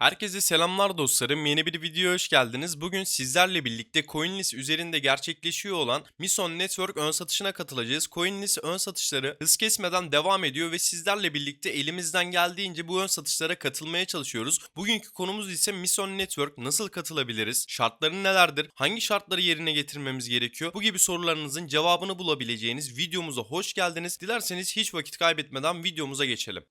Herkese selamlar dostlarım. Yeni bir videoya hoş geldiniz. Bugün sizlerle birlikte CoinList üzerinde gerçekleşiyor olan Mison Network ön satışına katılacağız. CoinList ön satışları hız kesmeden devam ediyor ve sizlerle birlikte elimizden geldiğince bu ön satışlara katılmaya çalışıyoruz. Bugünkü konumuz ise Mison Network nasıl katılabiliriz? Şartları nelerdir? Hangi şartları yerine getirmemiz gerekiyor? Bu gibi sorularınızın cevabını bulabileceğiniz videomuza hoş geldiniz. Dilerseniz hiç vakit kaybetmeden videomuza geçelim.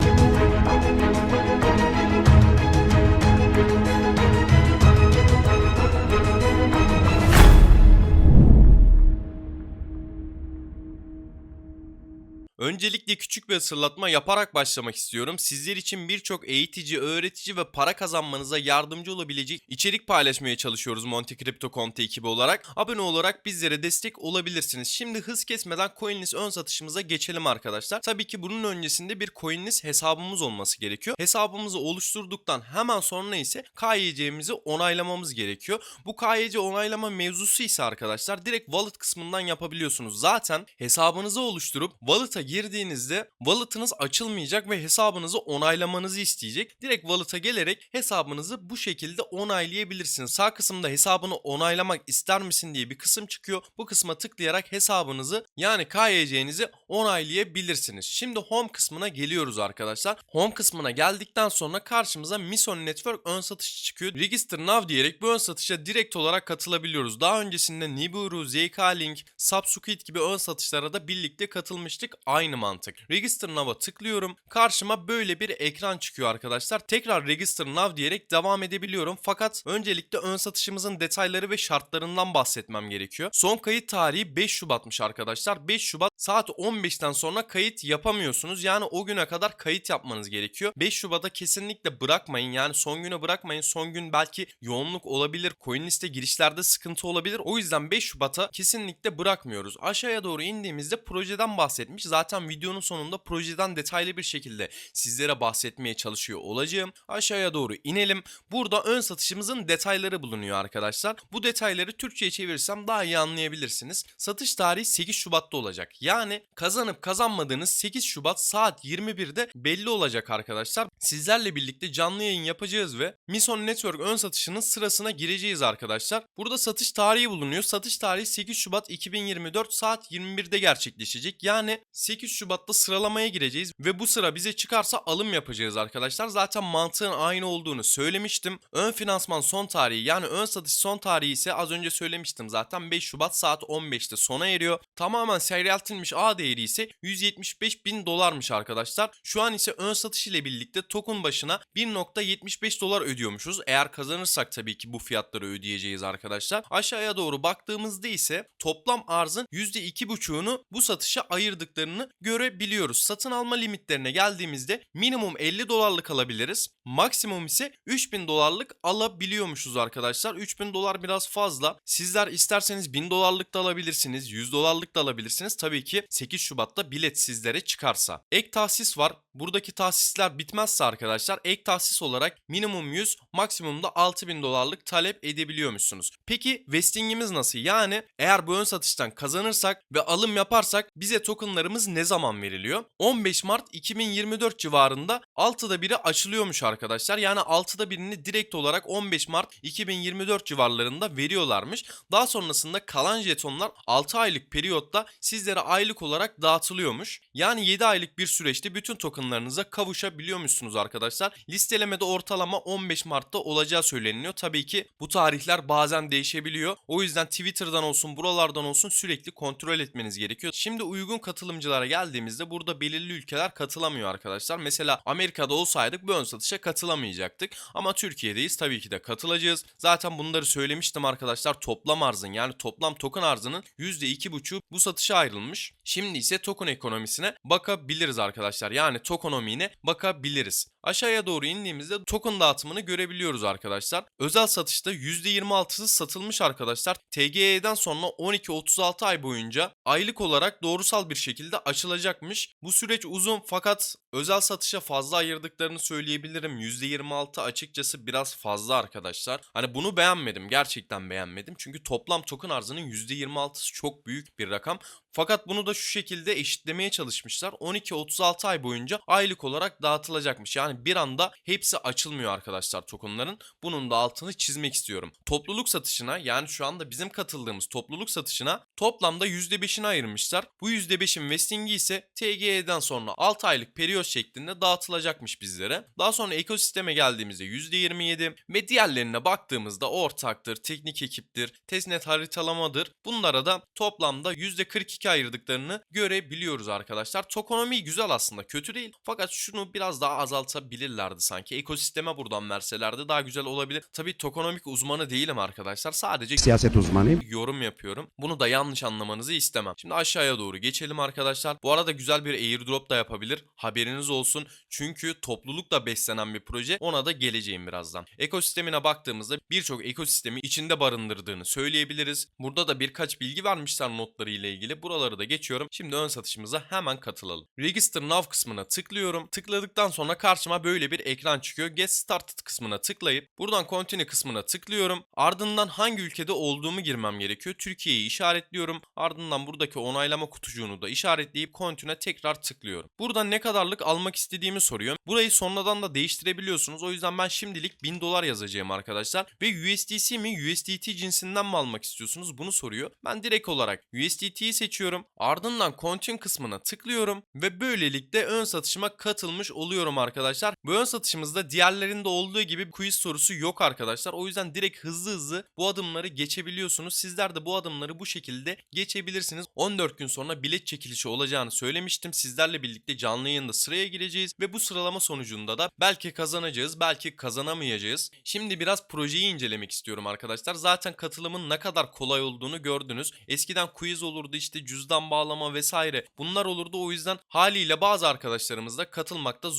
Öncelikle küçük bir hatırlatma yaparak başlamak istiyorum. Sizler için birçok eğitici, öğretici ve para kazanmanıza yardımcı olabilecek içerik paylaşmaya çalışıyoruz Monte Crypto Conte ekibi olarak. Abone olarak bizlere destek olabilirsiniz. Şimdi hız kesmeden CoinList ön satışımıza geçelim arkadaşlar. Tabii ki bunun öncesinde bir CoinList hesabımız olması gerekiyor. Hesabımızı oluşturduktan hemen sonra ise KYC'mizi onaylamamız gerekiyor. Bu KYC onaylama mevzusu ise arkadaşlar direkt wallet kısmından yapabiliyorsunuz. Zaten hesabınızı oluşturup wallet'a girdiğinizde wallet'ınız açılmayacak ve hesabınızı onaylamanızı isteyecek. Direkt wallet'a gelerek hesabınızı bu şekilde onaylayabilirsiniz. Sağ kısımda hesabını onaylamak ister misin diye bir kısım çıkıyor. Bu kısma tıklayarak hesabınızı yani KYC'nizi onaylayabilirsiniz. Şimdi home kısmına geliyoruz arkadaşlar. Home kısmına geldikten sonra karşımıza Mison Network ön satışı çıkıyor. Register Now diyerek bu ön satışa direkt olarak katılabiliyoruz. Daha öncesinde Nibiru, ZK-Link, Subsquid gibi ön satışlara da birlikte katılmıştık. Aynı mantık. Register Now'a tıklıyorum. Karşıma böyle bir ekran çıkıyor arkadaşlar. Tekrar Register Now diyerek devam edebiliyorum. Fakat öncelikle ön satışımızın detayları ve şartlarından bahsetmem gerekiyor. Son kayıt tarihi 5 Şubat'mış arkadaşlar. 5 Şubat saat 15'ten sonra kayıt yapamıyorsunuz. Yani o güne kadar kayıt yapmanız gerekiyor. 5 Şubat'a kesinlikle bırakmayın. Yani son güne bırakmayın. Son gün belki yoğunluk olabilir. CoinList'e girişlerde sıkıntı olabilir. O yüzden 5 Şubat'a kesinlikle bırakmıyoruz. Aşağıya doğru indiğimizde projeden bahsetmiş. Zaten videonun sonunda projeden detaylı bir şekilde sizlere bahsetmeye çalışıyor olacağım. Aşağıya doğru inelim. Burada ön satışımızın detayları bulunuyor arkadaşlar. Bu detayları Türkçe'ye çevirirsem daha iyi anlayabilirsiniz. Satış tarihi 8 Şubat'ta olacak. Yani kazanıp kazanmadığınız 8 Şubat saat 21'de belli olacak arkadaşlar. Sizlerle birlikte canlı yayın yapacağız ve Mison Network ön satışının sırasına gireceğiz arkadaşlar. Burada satış tarihi bulunuyor. Satış tarihi 8 Şubat 2024 saat 21'de gerçekleşecek. Yani 8 Şubat'ta sıralamaya gireceğiz ve bu sıra bize çıkarsa alım yapacağız arkadaşlar. Zaten mantığın aynı olduğunu söylemiştim. Ön finansman son tarihi yani ön satış son tarihi ise az önce söylemiştim zaten 5 Şubat saat 15'te sona eriyor. Tamamen seyreltilmiş A değeri ise 175 bin dolarmış arkadaşlar. Şu an ise ön satış ile birlikte token başına 1.75 dolar ödüyormuşuz. Eğer kazanırsak tabii ki bu fiyatları ödeyeceğiz arkadaşlar. Aşağıya doğru baktığımızda ise toplam arzın %2.5'unu bu satışa ayırdıklarını görebiliyoruz. Satın alma limitlerine geldiğimizde minimum 50 dolarlık alabiliriz. Maksimum ise 3000 dolarlık alabiliyormuşuz arkadaşlar. 3000 dolar biraz fazla. Sizler isterseniz 1000 dolarlık da alabilirsiniz. 100 dolarlık da alabilirsiniz. Tabii ki 8 Şubat'ta bilet sizlere çıkarsa. Ek tahsis var. Buradaki tahsisler bitmezse arkadaşlar ek tahsis olarak minimum 100 maksimumda 6000 dolarlık talep edebiliyormuşsunuz. Peki vestingimiz nasıl? Yani eğer bu ön satıştan kazanırsak ve alım yaparsak bize tokenlarımız ne zaman veriliyor? 15 Mart 2024 civarında 6'da 1'i açılıyormuş arkadaşlar. Yani 6'da birini direkt olarak 15 Mart 2024 civarlarında veriyorlarmış. Daha sonrasında kalan jetonlar 6 aylık periyotta sizlere aylık olarak dağıtılıyormuş. Yani 7 aylık bir süreçte bütün tokenlarınıza kavuşabiliyormuşsunuz arkadaşlar. Listelemede ortalama 15 Mart'ta olacağı söyleniliyor. Tabii ki bu tarihler bazen değişebiliyor. O yüzden Twitter'dan olsun buralardan olsun sürekli kontrol etmeniz gerekiyor. Şimdi uygun katılımcılara geldiğimizde burada belirli ülkeler katılamıyor arkadaşlar. Mesela Amerika'da olsaydık bu ön satışa katılamayacaktık. Ama Türkiye'deyiz tabii ki de katılacağız. Zaten bunları söylemiştim arkadaşlar. Toplam arzın yani toplam token arzının %2,5 bu satışa ayrılmış. Şimdi ise token ekonomisine bakabiliriz arkadaşlar. Yani tokenomiğine bakabiliriz. Aşağıya doğru indiğimizde token dağıtımını görebiliyoruz arkadaşlar. Özel satışta %26'sı satılmış arkadaşlar. TGE'den sonra 12-36 ay boyunca aylık olarak doğrusal bir şekilde açılacakmış. Bu süreç uzun fakat özel satışa fazla ayırdıklarını söyleyebilirim. %26 açıkçası biraz fazla arkadaşlar. Hani bunu beğenmedim. Gerçekten beğenmedim. Çünkü toplam token arzının %26'sı çok büyük bir rakam. Fakat bunu da şu şekilde eşitlemeye çalışmışlar. 12-36 ay boyunca aylık olarak dağıtılacakmış. Yani bir anda hepsi açılmıyor arkadaşlar tokenların. Bunun da altını çizmek istiyorum. Topluluk satışına yani şu anda bizim katıldığımız topluluk satışına toplamda %5'ini ayırmışlar. Bu %5'in vestingi ise TGE'den sonra 6 aylık periyot şeklinde dağıtılacakmış bizlere. Daha sonra ekosisteme geldiğimizde %27 ve diğerlerine baktığımızda ortaktır, teknik ekiptir, testnet haritalamadır. Bunlara da toplamda %42 ayırdıklarını görebiliyoruz arkadaşlar. Tokonomi güzel aslında kötü değil. Fakat şunu biraz daha azaltabilirlerdi sanki. Ekosisteme buradan verselerdi daha güzel olabilir. Tabii tokonomik uzmanı değilim arkadaşlar. Sadece siyaset uzmanıyım. yorum yapıyorum. Bunu da yanlış anlamanızı istemem. Şimdi aşağıya doğru geçelim arkadaşlar. Bu arada güzel bir airdrop da yapabilir. Haberiniz olsun. Çünkü toplulukla beslenen bir proje. Ona da geleceğim birazdan. Ekosistemine baktığımızda birçok ekosistemi içinde barındırdığını söyleyebiliriz. Burada da birkaç bilgi vermişler notları ile ilgili. Buraları da geçiyorum. Şimdi ön satışımıza hemen katılalım. Register Now kısmına tıklıyorum. Tıkladıktan sonra karşıma böyle bir ekran çıkıyor. Get Started kısmına tıklayıp buradan Continue kısmına tıklıyorum. Ardından hangi ülkede olduğumu girmem gerekiyor. Türkiye'yi işaretliyorum. Ardından buradaki onaylama kutucuğunu da işaretleyip Continue tekrar tıklıyorum. Buradan ne kadarlık almak istediğimi soruyor. Burayı sonradan da değiştirebiliyorsunuz. O yüzden ben şimdilik 1000 dolar yazacağım arkadaşlar. Ve USDC mi USDT cinsinden mi almak istiyorsunuz bunu soruyor. Ben direkt olarak USDT'yi seçiyorum. Ardından Continue kısmına tıklıyorum. Ve böylelikle ön satışıma katılmış oluyorum arkadaşlar. Bu ön satışımızda diğerlerinde olduğu gibi quiz sorusu yok arkadaşlar. O yüzden direkt hızlı hızlı bu adımları geçebiliyorsunuz. Sizler de bu adımları bu şekilde geçebilirsiniz. 14 gün sonra bilet çekilişi olacağını söylemiştim. Sizlerle birlikte canlı yayında sıraya gireceğiz ve bu sıralama sonucunda da belki kazanacağız, belki kazanamayacağız. Şimdi biraz projeyi incelemek istiyorum arkadaşlar. Zaten katılımın ne kadar kolay olduğunu gördünüz. Eskiden quiz olurdu işte cüzdan bağlama vesaire. Bunlar olurdu o yüzden haliyle bazı arkadaşlarımız da katılmakta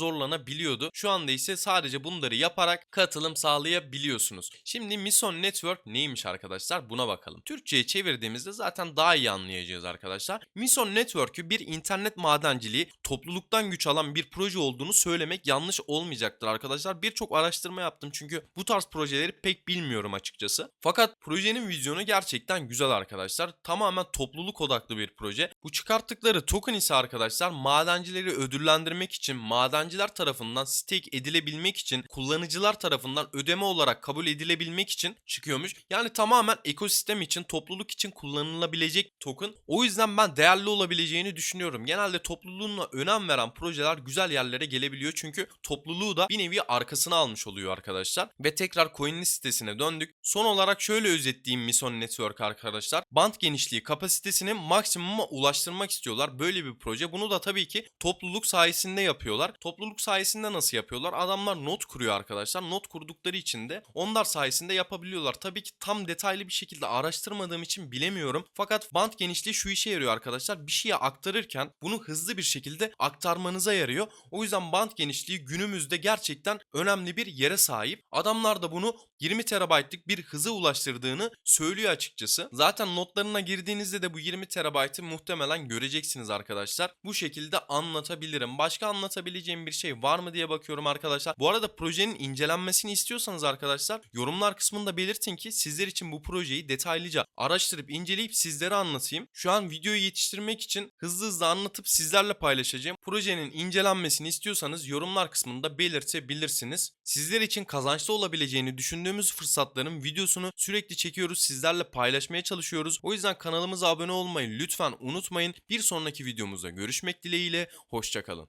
zorlanabiliyordu. Şu anda ise sadece bunları yaparak katılım sağlayabiliyorsunuz. Şimdi Mission Network neymiş arkadaşlar buna bakalım. Türkçe'ye çevirdiğimizde zaten daha iyi anlayacağız arkadaşlar. Mission Network'ü bir internet madenciliği topluluktan güç alan bir proje olduğunu söylemek yanlış olmayacaktır arkadaşlar. Birçok araştırma yaptım çünkü bu tarz projeleri pek bilmiyorum açıkçası. Fakat projenin vizyonu gerçekten güzel arkadaşlar. Tamamen topluluk odaklı bir proje. Bu çıkarttıkları token ise arkadaşlar madencileri ödüllendirmek için, madenciler tarafından stake edilebilmek için, kullanıcılar tarafından ödeme olarak kabul edilebilmek için çıkıyormuş. Yani tamamen ekosistem için, topluluk için kullanılabilecek token. O yüzden ben değerli olabileceğini düşünüyorum. Genelde topluluğuna önem veren projeler güzel yerlere gelebiliyor. Çünkü topluluğu da bir nevi arkasına almış oluyor arkadaşlar. Ve tekrar coin'in sitesine döndük. Son olarak şöyle özetleyeyim Mission Network arkadaşlar. Band genişliği kapasitesini maksimuma ulaştırmak istiyorlar. Böyle bir proje. Bunu da tabii ki topluluk sayesinde yapıyorlar. Topluluk sayesinde nasıl yapıyorlar? Adamlar not kuruyor arkadaşlar. Not kurdukları için de onlar sayesinde yapabiliyorlar. Tabii ki tam detaylı bir şekilde araştırmadığım için bilemiyorum. Fakat band genişliği şu işe yarıyor arkadaşlar. Bir şeye aktarırken bunu hızlı bir şekilde aktarmanıza yarıyor. O yüzden band genişliği günümüzde gerçekten önemli bir yere sahip. Adamlar da bunu 20 terabaytlık bir hıza ulaştırdığını söylüyor açıkçası. Zaten notlarına girdiğinizde de bu 20 terabaytı muhtemelen göreceksiniz arkadaşlar. Bu şekilde anlatabilirim. Başka anlatabileceğim bir şey var mı diye bakıyorum arkadaşlar. Bu arada projenin incelenmesini istiyorsanız arkadaşlar yorumlar kısmında belirtin ki sizler için bu projeyi detaylıca araştırıp inceleyip sizlere anlatayım. Şu an videoyu yetiştirmek için hızlı hızlı anlatıp sizlerle paylaşacağım. Projenin incelenmesini istiyorsanız yorumlar kısmında belirtebilirsiniz. Sizler için kazançlı olabileceğini düşündüğümüz fırsatların videosunu sürekli çekiyoruz. Sizlerle paylaşmaya çalışıyoruz. O yüzden kanalımıza abone olmayı lütfen unutmayın. Bir sonraki videomuzda görüşmek dileğiyle. Hoşçakalın.